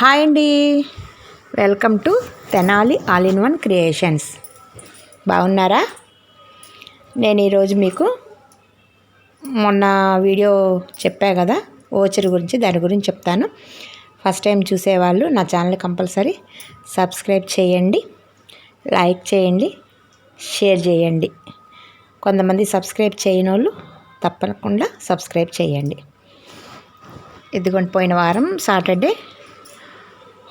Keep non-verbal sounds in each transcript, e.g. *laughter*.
Hi అండి. Welcome to Tenali all in one creations. బాగున్నారా? నేను ఈరోజు మీకు మొన్న వీడియో చెప్పా కదా ఓచర్ గురించి దాని గురించి చెప్తాను. ఫస్ట్ టైం చూసేవాళ్ళు నా ఛానల్ కంపల్సరీ సబ్స్క్రైబ్ చేయండి లైక్ చేయండి షేర్ చేయండి. కొంతమంది సబ్స్క్రైబ్ చేయని వాళ్ళు తప్పకుండా సబ్స్క్రైబ్ చేయండి. ఇదిగోండి పోయిన వారం సాటర్డే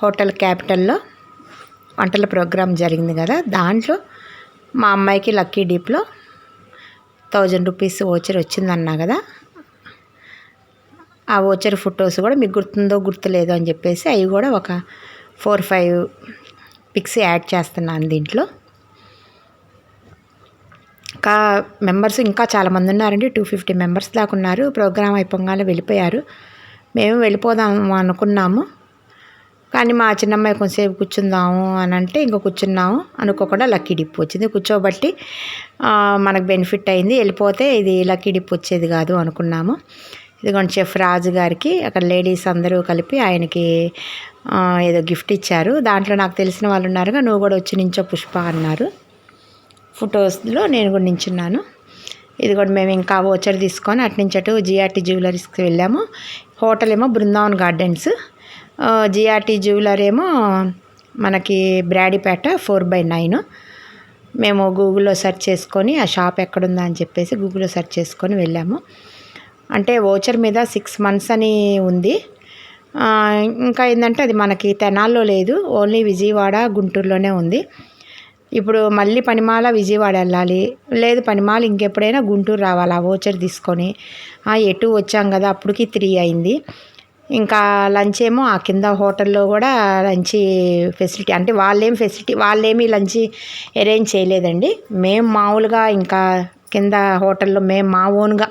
హోటల్ క్యాపిటల్లో వంటల ప్రోగ్రాం జరిగింది కదా. దాంట్లో మా అమ్మాయికి లక్కీ డీప్లో థౌజండ్ రూపీస్ ఓచర్ వచ్చిందన్నా కదా. ఆ ఓచర్ ఫొటోస్ కూడా మీకు గుర్తుందో గుర్తులేదో అని చెప్పేసి అవి కూడా ఒక ఫోర్ ఫైవ్ పిక్స్ యాడ్ చేస్తున్నాను దీంట్లో. ఇంకా మెంబర్స్ ఇంకా చాలామంది ఉన్నారండి. టూ ఫిఫ్టీ మెంబర్స్ దాకా ఉన్నారు. ప్రోగ్రామ్ అయిపోగానే వెళ్ళిపోయారు. మేము వెళ్ళిపోదాం అనుకున్నాము. కానీ మా చిన్నమ్మాయి కొంచెంసేపు కూర్చుందాము అని అంటే ఇంకా కూర్చున్నాము. అనుకోకుండా లక్కీ డిప్ వచ్చింది. కూర్చోబట్టి మనకు బెనిఫిట్ అయింది. వెళ్ళిపోతే ఇది లక్కీ డిప్ వచ్చేది కాదు అనుకున్నాము. ఇదిగోండి చెఫ్ రాజు గారికి అక్కడ లేడీస్ అందరూ కలిపి ఆయనకి ఏదో గిఫ్ట్ ఇచ్చారు. దాంట్లో నాకు తెలిసిన వాళ్ళు ఉన్నారుగా నువ్వు కూడా వచ్చి నించో పుష్ప అన్నారు. ఫొటోస్లో నేను కూడా నించున్నాను. ఇది కూడా మేము ఇంకా ఓచర్ తీసుకొని అటు నుంచి అటు జిఆర్టీ జ్యువెలరీస్కి వెళ్ళాము. హోటల్ ఏమో బృందావన్ గార్డెన్స్. జిఆర్టీ జ్యువెలర్ ఏమో మనకి బ్రాడీపేట ఫోర్ బై నైన్ మేము గూగుల్లో సెర్చ్ చేసుకొని ఆ షాప్ ఎక్కడుందా అని చెప్పేసి గూగుల్లో సెర్చ్ చేసుకొని వెళ్ళాము. అంటే ఓచర్ మీద సిక్స్ మంత్స్ అని ఉంది. ఇంకా ఏంటంటే అది మనకి తెనాల్లో లేదు. ఓన్లీ విజయవాడ గుంటూరులోనే ఉంది. ఇప్పుడు మళ్ళీ పనిమాల విజయవాడ వెళ్ళాలి. లేదు పనిమాల ఇంకెప్పుడైనా గుంటూరు రావాలి ఆ ఓచర్ తీసుకొని. ఎటు వచ్చాం కదా అప్పటికి త్రీ అయింది. ఇంకా లంచ్ ఏమో ఆ కింద హోటల్లో కూడా లంచ్ ఫెసిలిటీ అంటే వాళ్ళేం ఫెసిలిటీ వాళ్ళేమి లంచ్ అరేంజ్ చేయలేదండి. మేము మామూలుగా ఇంకా కింద హోటల్లో మేము మా ఓన్గా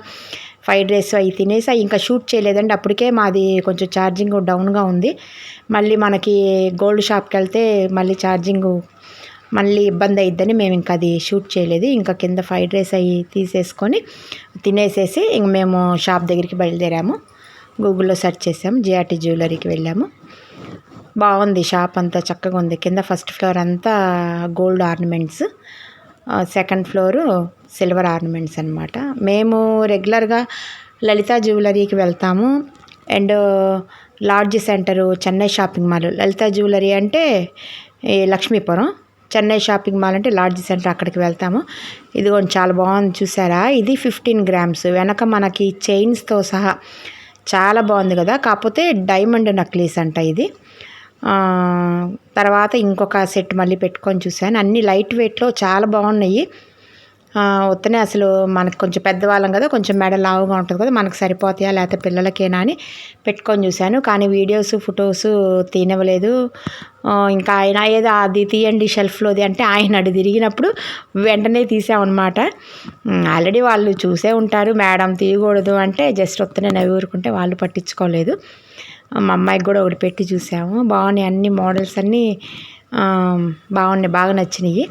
ఫ్రైడ్ రైస్ అవి తినేసి ఇంకా షూట్ చేయలేదండి. అప్పటికే మాది కొంచెం ఛార్జింగ్ డౌన్గా ఉంది. మళ్ళీ మనకి గోల్డ్ షాప్కి వెళ్తే మళ్ళీ ఛార్జింగ్ మళ్ళీ ఇబ్బంది అయిద్దని మేము ఇంకా అది షూట్ చేయలేదు. ఇంకా కింద ఫ్రైడ్ రైస్ అవి తీసేసుకొని తినేసేసి ఇంక మేము షాప్ దగ్గరికి బయలుదేరాము. గూగుల్లో సెర్చ్ చేసాము జిఆర్టీ జ్యువెలరీకి వెళ్ళాము. బాగుంది షాప్ అంతా చక్కగా ఉంది. కింద ఫస్ట్ ఫ్లోర్ అంతా gold ornaments second floor silver ornaments అనమాట మేము రెగ్యులర్గా లలిత జ్యువెలరీకి వెళ్తాము. And lodge centre Chennai shopping mall. Lalitha jewellery అంటే లక్ష్మీపురం. చెన్నై షాపింగ్ మాల్ అంటే లాడ్జ్ సెంటర్ అక్కడికి వెళ్తాము. ఇది చాలా బాగుంది. చూసారా? ఇది ఫిఫ్టీన్ గ్రామ్స్. వెనక మనకి చైన్స్తో సహా చాలా బాగుంది కదా. కాకపోతే డైమండ్ నక్లీస్ అంట ఇది. తర్వాత ఇంకొక సెట్ మళ్ళీ పెట్టుకొని చూశాను. అన్ని లైట్ వెయిట్లో చాలా బాగున్నాయి. వస్తేనే అసలు మనకు కొంచెం పెద్దవాళ్ళం కదా కొంచెం మెడ లావుగా ఉంటుంది కదా మనకు సరిపోతాయా లేకపోతే పిల్లలకేనా అని పెట్టుకొని చూశాను. కానీ వీడియోస్ ఫొటోస్ తినవలేదు ఇంకా ఆయన ఏదో అది తీయండి షెల్ఫ్లోది అంటే ఆయన అడి తిరిగినప్పుడు వెంటనే తీసామన్నమాట. ఆల్రెడీ వాళ్ళు చూసే ఉంటారు మేడం తీయకూడదు అంటే జస్ట్ వస్తేనే నవ్వి ఊరుకుంటే వాళ్ళు పట్టించుకోలేదు. మా అమ్మాయికి కూడా ఒకటి పెట్టి చూసాము. బాగున్నాయి అన్ని మోడల్స్ అన్నీ. బాగున్నాయి బాగా నచ్చినాయి.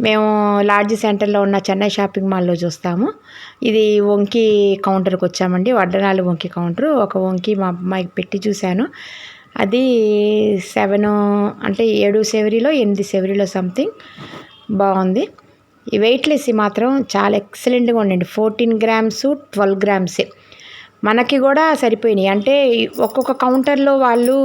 మేము లార్జ్ సెంటర్లో ఉన్న చెన్నై షాపింగ్ మాల్లో చూస్తాము. ఇది వంకి కౌంటర్కి వచ్చామండి. వడ్డనాలు వంకి కౌంటర్. ఒక వంకి మా అమ్మాయికి పెట్టి చూశాను. అది సెవెన్ అంటే ఏడు సెవరీలో ఎనిమిది సెవరీలో సంథింగ్ బాగుంది. ఈ వెయిట్లెస్ మాత్రం చాలా ఎక్సలెంట్గా ఉండండి ఫోర్టీన్ గ్రామ్స్ ట్వెల్వ్ గ్రామ్సే. మనకి కూడా సరిపోయినాయి. అంటే ఒక్కొక్క కౌంటర్లో వాళ్ళు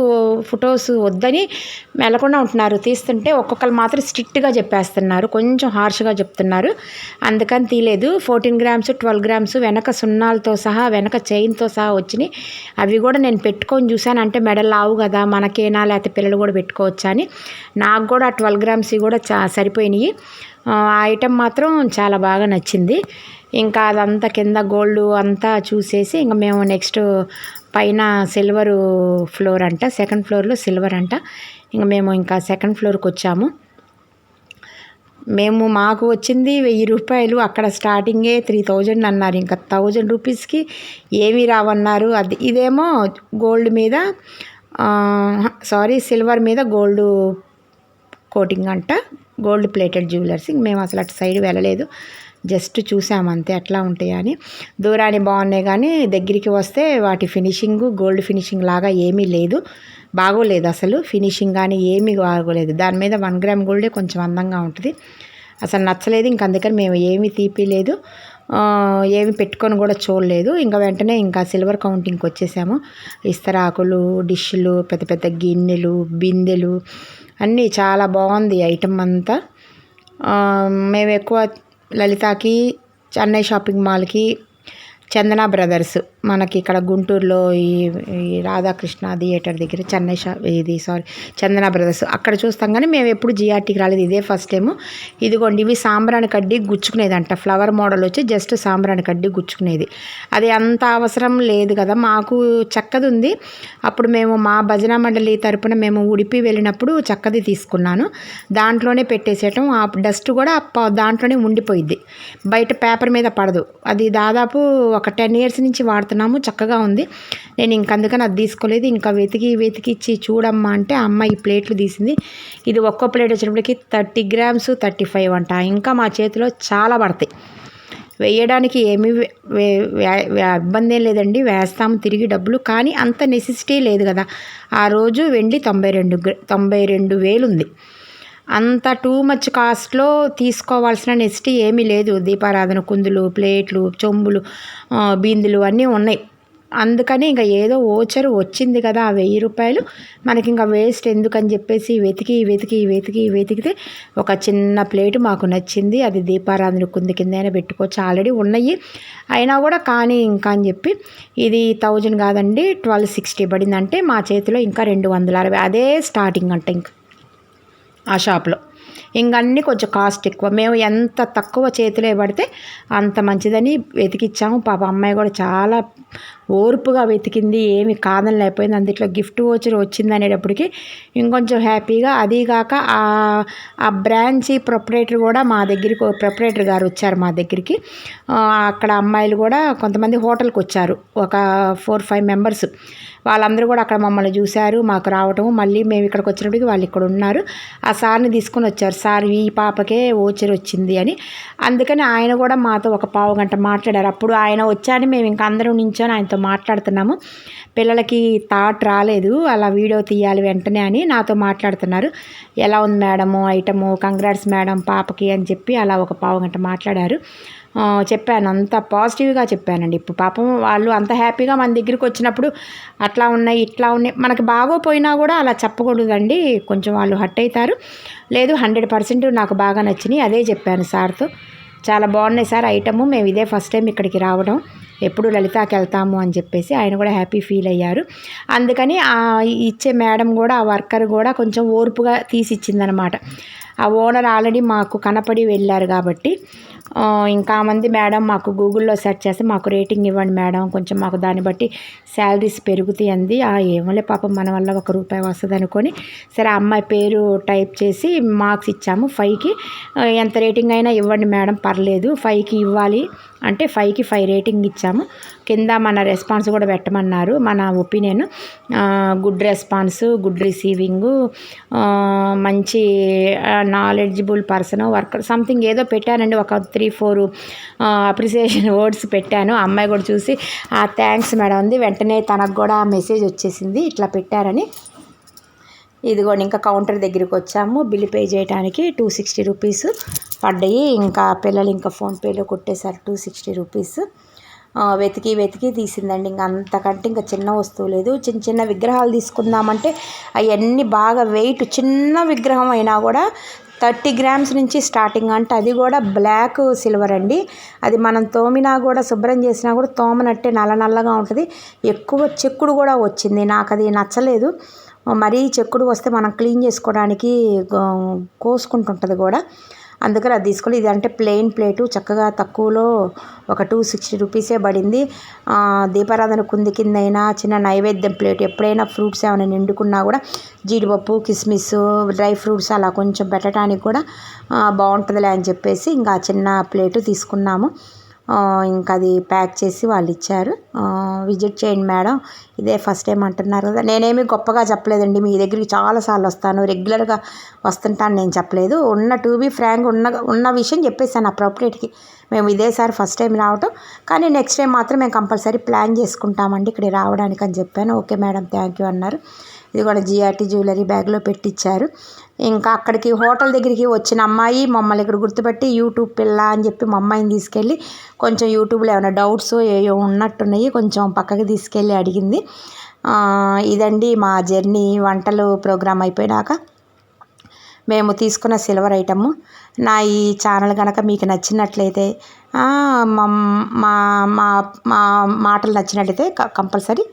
ఫొటోస్ వద్దని మెలకుండా ఉంటున్నారు. తీస్తుంటే ఒక్కొక్కరు మాత్రం స్ట్రిక్ట్గా చెప్పేస్తున్నారు. కొంచెం హార్ష్గా చెప్తున్నారు. అందుకని తీయలేదు. ఫోర్టీన్ గ్రామ్స్ ట్వెల్వ్ గ్రామ్స్ వెనక సున్నాలతో సహా వెనక చైన్తో సహా వచ్చినాయి. అవి కూడా నేను పెట్టుకొని చూశాను. అంటే మెడల్ లావు కదా మనకేనా లేకపోతే పిల్లలు కూడా పెట్టుకోవచ్చా అని. నాకు కూడా ట్వెల్వ్ గ్రామ్స్ కూడా చా సరిపోయినాయి. ఆ ఐటెం మాత్రం చాలా బాగా నచ్చింది. ఇంకా అదంతా కింద గోల్డ్ అంతా చూసేసి ఇంకా మేము నెక్స్ట్ పైన సిల్వరు ఫ్లోర్ అంట సెకండ్ ఫ్లోర్లో సిల్వర్ అంట. ఇంకా మేము ఇంకా సెకండ్ ఫ్లోర్కి వచ్చాము. మేము మాకు వచ్చింది వెయ్యి రూపాయలు అక్కడ స్టార్టింగే త్రీ థౌజండ్ అన్నారు. ఇంకా థౌజండ్ రూపీస్కి ఏమీ రావన్నారు. అది ఇదేమో గోల్డ్ మీద సారీ సిల్వర్ మీద గోల్డ్ కోటింగ్ అంట. గోల్డ్ ప్లేటెడ్ జ్యువెలర్స్ మేము అసలు అటు సైడ్ వెళ్ళలేదు. జస్ట్ చూసాము అంతే ఎట్లా ఉంటాయి అని. దూరాన్ని బాగున్నాయి కానీ దగ్గరికి వస్తే వాటి ఫినిషింగ్ గోల్డ్ ఫినిషింగ్ లాగా ఏమీ లేదు. బాగోలేదు అసలు ఫినిషింగ్ కానీ ఏమీ బాగోలేదు. దాని మీద వన్ గ్రామ్ గోల్డే కొంచెం అందంగా ఉంటుంది. అసలు నచ్చలేదు ఇంక అందుకని మేము ఏమీ తీపిలేదు ఏమి పెట్టుకొని కూడా చూడలేదు. ఇంకా వెంటనే ఇంకా సిల్వర్ కౌంటింగ్కి వచ్చేసాము. ఇస్తరాకులు డిష్లు పెద్ద పెద్ద గిన్నెలు బిందెలు అన్నీ చాలా బాగుంది ఐటమ్ అంతా. మేము ఎక్కువ లలితాకి చెన్నై షాపింగ్ మాల్కి చందన బ్రదర్స్. మనకి ఇక్కడ గుంటూరులో ఈ ఈ రాధాకృష్ణ థియేటర్ దగ్గర చెన్నై షా ఇది సారీ చందన బ్రదర్స్. అక్కడ చూస్తాం కానీ మేము ఎప్పుడు జిఆర్టీకి రాలేదు. ఇదే ఫస్ట్ టైము ఇదిగోండి ఇవి సాంబ్రాణి కడ్డీ గుచ్చుకునేది అంట ఫ్లవర్ మోడల్ వచ్చి జస్ట్ సాంబ్రాణి కడ్డీ గుచ్చుకునేది. అది అంత అవసరం లేదు కదా. మాకు చక్కది ఉంది. అప్పుడు మేము మా భజన మండలి తరపున మేము ఉడిపి వెళ్ళినప్పుడు చక్కది తీసుకున్నాను. దాంట్లోనే పెట్టేసేయటం. ఆ డస్ట్ కూడా దాంట్లోనే ఉండిపోయింది బయట పేపర్ మీద పడదు. అది దాదాపు ఒక టెన్ ఇయర్స్ నుంచి వాడుతున్నాము చక్కగా ఉంది. నేను ఇంక అందుకని అది తీసుకోలేదు. ఇంకా వెతికి వెతికి ఇచ్చి చూడమ్మా అంటే అమ్మ ఈ ప్లేట్లు తీసింది. ఇది ఒక్కో ప్లేట్ వచ్చినప్పటికి థర్టీ గ్రామ్స్ థర్టీ ఫైవ్ అంట. ఇంకా మా చేతిలో చాలా పడతాయి. వేయడానికి ఏమీ ఇబ్బంది ఏం లేదండి. వేస్తాము తిరిగి డబ్బులు. కానీ అంత నెసెసిటీ లేదు కదా. ఆ రోజు వెండి తొంభై రెండు తొంభై రెండు వేలు ఉంది. అంత టూ మచ్ కాస్ట్లో తీసుకోవాల్సిన నెక్స్ట్ ఏమీ లేదు. దీపారాధన కుందులు ప్లేట్లు చెంబులు బిందులు అన్నీ ఉన్నాయి. అందుకని ఇంకా ఏదో ఓచరు వచ్చింది కదా ఆ వెయ్యి రూపాయలు. మనకి ఇంకా వేస్ట్ ఎందుకని చెప్పేసి వెతికి వెతికి వెతికి వెతికితే ఒక చిన్న ప్లేట్ మాకు నచ్చింది. అది దీపారాధన కుంది కిందైనా పెట్టుకోవచ్చు. ఆల్రెడీ ఉన్నాయి. అయినా కూడా కానీ ఇంకా అని చెప్పి ఇది థౌజండ్ కాదండి ట్వెల్వ్ సిక్స్టీ పడింది అంటే మా చేతిలో ఇంకా రెండు వందల అరవై. అదే స్టార్టింగ్ అంటే ఇంకా. ఆ షాప్లో. ఇంకన్నీ కొంచెం కాస్ట్ ఎక్కువ. మేము ఎంత తక్కువ చేతిలో పడితే అంత మంచిదని వెతికిచ్చాము. పాప అమ్మాయి కూడా చాలా ఓర్పుగా వెతికింది ఏమి కాదని లేకపోయింది. అందుట్లో గిఫ్ట్ వచ్చర్ వచ్చింది అనేటప్పటికి ఇంకొంచెం హ్యాపీగా అదీగాక ఆ బ్రాంచ్ ప్రొపరేటర్ కూడా మా దగ్గరికి ప్రొపరేటర్ గారు వచ్చారు మా దగ్గరికి. అక్కడ అమ్మాయిలు కూడా కొంతమంది హోటల్కి వచ్చారు. ఒక ఫోర్ ఫైవ్ మెంబర్స్. వాళ్ళందరూ కూడా అక్కడ మమ్మల్ని చూశారు మాకు రావటం మళ్ళీ మేము ఇక్కడికి వచ్చినప్పటికి వాళ్ళు ఇక్కడ ఉన్నారు. ఆ సార్ని తీసుకొని వచ్చారు. సార్ ఈ పాపకే ఓచర్ వచ్చింది అని. అందుకని ఆయన కూడా మాతో ఒక పావు గంట మాట్లాడారు. అప్పుడు ఆయన వచ్చాని మేము ఇంకా అందరం నించొని ఆయనతో మాట్లాడుతున్నాము. పిల్లలకి థాట్ రాలేదు. అలా వీడియో తీయాలి వెంటనే అని నాతో మాట్లాడుతున్నారు. ఎలా ఉంది మేడము? ఐటము? కంగ్రాట్స్ మేడం పాపకి అని చెప్పి అలా ఒక పావు గంట మాట్లాడారు. చెప్పాను. అంత పాజిటివ్గా చెప్పానండి. ఇప్పుడు పాపం వాళ్ళు అంత హ్యాపీగా మన దగ్గరికి వచ్చినప్పుడు అట్లా ఉన్నాయి ఇట్లా ఉన్నాయి. మనకి బాగోపోయినా కూడా అలా చెప్పకూడదండి. కొంచెం వాళ్ళు హట్ అవుతారు లేదు హండ్రెడ్ పర్సెంట్ నాకు బాగా నచ్చినాయి. అదే చెప్పాను సార్తో. చాలా బాగున్నాయి సార్ ఐటము. మేము ఇదే ఫస్ట్ టైం ఇక్కడికి రావడం. ఎప్పుడు లలితాకి వెళ్తాము అని చెప్పేసి ఆయన కూడా హ్యాపీ ఫీల్ అయ్యారు. అందుకని ఆ ఇచ్చే మేడం కూడా ఆ వర్కర్ కూడా కొంచెం ఓర్పుగా తీసిచ్చిందనమాట. ఆ ఓనర్ ఆల్రెడీ మాకు కనపడి వెళ్ళారు కాబట్టి ఇంకా మంది మేడం మాకు గూగుల్లో సెర్చ్ చేస్తే మాకు రేటింగ్ ఇవ్వండి మేడం కొంచెం మాకు దాన్ని బట్టి శాలరీస్ పెరుగుతాయి అంది. ఆ ఏమోలే పాపం మన వల్ల ఒక రూపాయి వస్తుంది అనుకొని సరే అమ్మాయి పేరు టైప్ చేసి మార్క్స్ ఇచ్చాము ఫైవ్కి. ఎంత రేటింగ్ అయినా ఇవ్వండి మేడం పర్లేదు. ఫైవ్కి ఇవ్వాలి అంటే ఫైవ్కి ఫైవ్ రేటింగ్ ఇచ్చాము. కింద మన రెస్పాన్స్ కూడా పెట్టమన్నారు. మన opinion good response good receiving మంచి నాలెడ్జిబుల్ పర్సన్ వర్కర్ సంథింగ్ ఏదో పెట్టానండి. ఒక త్రీ ఫోర్ అప్రిసియేషన్ *laughs* వర్డ్స్ పెట్టాను. అమ్మాయి కూడా చూసి ఆ థ్యాంక్స్ మేడం ఉంది వెంటనే తనకు కూడా మెసేజ్ వచ్చేసింది. ఇట్లా పెట్టారని. ఇదిగోండి ఇంకా కౌంటర్ దగ్గరికి వచ్చాము. బిల్ పే చేయడానికి టూ సిక్స్టీ రూపీస్ పడ్డాయి. ఇంకా పిల్లలు ఇంకా ఫోన్పేలో కొట్టేశారు టూ సిక్స్టీ రూపీస్. వెతికి వెతికి తీసిందండి. ఇంకా అంతకంటే ఇంకా చిన్న వస్తువు లేదు. చిన్న చిన్న విగ్రహాలు తీసుకుందామంటే అవన్నీ బాగా వెయిట్. చిన్న విగ్రహం అయినా కూడా థర్టీ గ్రామ్స్ నుంచి స్టార్టింగ్ అంటే అది కూడా బ్లాక్ సిల్వర్ అండి. అది మనం తోమినా కూడా శుభ్రం చేసినా కూడా తోమనట్టే నల్ల నల్లగా ఉంటుంది. ఎక్కువ చెక్కుడు కూడా వచ్చింది. నాకు అది నచ్చలేదు. మరీ చెక్కుడు వస్తే మనం క్లీన్ చేసుకోవడానికి కోసుకుంటుంటుంది కూడా. అందుకని అది తీసుకోవాలి. ఇది అంటే ప్లెయిన్ ప్లేటు. చక్కగా తక్కువలో ఒక టూ సిక్స్టీ రూపీసే పడింది. దీపారాధన కుంది కింద అయినా చిన్న నైవేద్యం ప్లేట్ ఎప్పుడైనా ఫ్రూట్స్ ఏమైనా నిండుకున్నా కూడా జీడిపప్పు కిస్మిస్ డ్రై ఫ్రూట్స్ అలా కొంచెం పెట్టడానికి కూడా బాగుంటుందిలే అని చెప్పేసి ఇంకా చిన్న ప్లేటు తీసుకున్నాము. ఇంకా అది ప్యాక్ చేసి వాళ్ళు ఇచ్చారు. విజిట్ చేయండి మేడం. ఇదే ఫస్ట్ టైం అంటున్నారు కదా. నేనేమి గొప్పగా చెప్పలేదండి. మీ దగ్గరికి చాలాసార్లు వస్తాను. రెగ్యులర్గా వస్తుంటాను నేను చెప్పలేదు. ఉన్న టు బీ ఫ్రాంక్ ఉన్న ఉన్న విషయం చెప్పేసాను అప్రోప్రియేట్కి. మేము ఇదేసారి ఫస్ట్ టైం రావటం. కానీ నెక్స్ట్ టైం మాత్రం మేము కంపల్సరీ ప్లాన్ చేసుకుంటామండి ఇక్కడ రావడానికి అని చెప్పాను. Okay madam. థ్యాంక్ యూ అన్నారు. ఇది కూడా జిఆర్టీ జ్యువెలరీ బ్యాగ్లో పెట్టించారు ఇంకా అక్కడికి హోటల్ దగ్గరికి వచ్చిన అమ్మాయి మమ్మల్ని ఇక్కడ గుర్తుపెట్టి యూట్యూబ్ పిల్ల అని చెప్పి మా అమ్మాయిని తీసుకెళ్ళి కొంచెం యూట్యూబ్లో ఏమైనా డౌట్స్ ఏవో ఉన్నట్టున్నాయి కొంచెం పక్కకి తీసుకెళ్ళి అడిగింది. ఇదండి మా జర్నీ వంటలు ప్రోగ్రామ్ అయిపోయినాక మేము తీసుకున్న సిల్వర్ ఐటమ్. నా ఈ ఛానల్ కనుక మీకు నచ్చినట్లయితే మా మా మా మా మాటలు నచ్చినట్లయితే కంపల్సరీ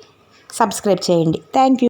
సబ్స్క్రైబ్ చేయండి. Thank you.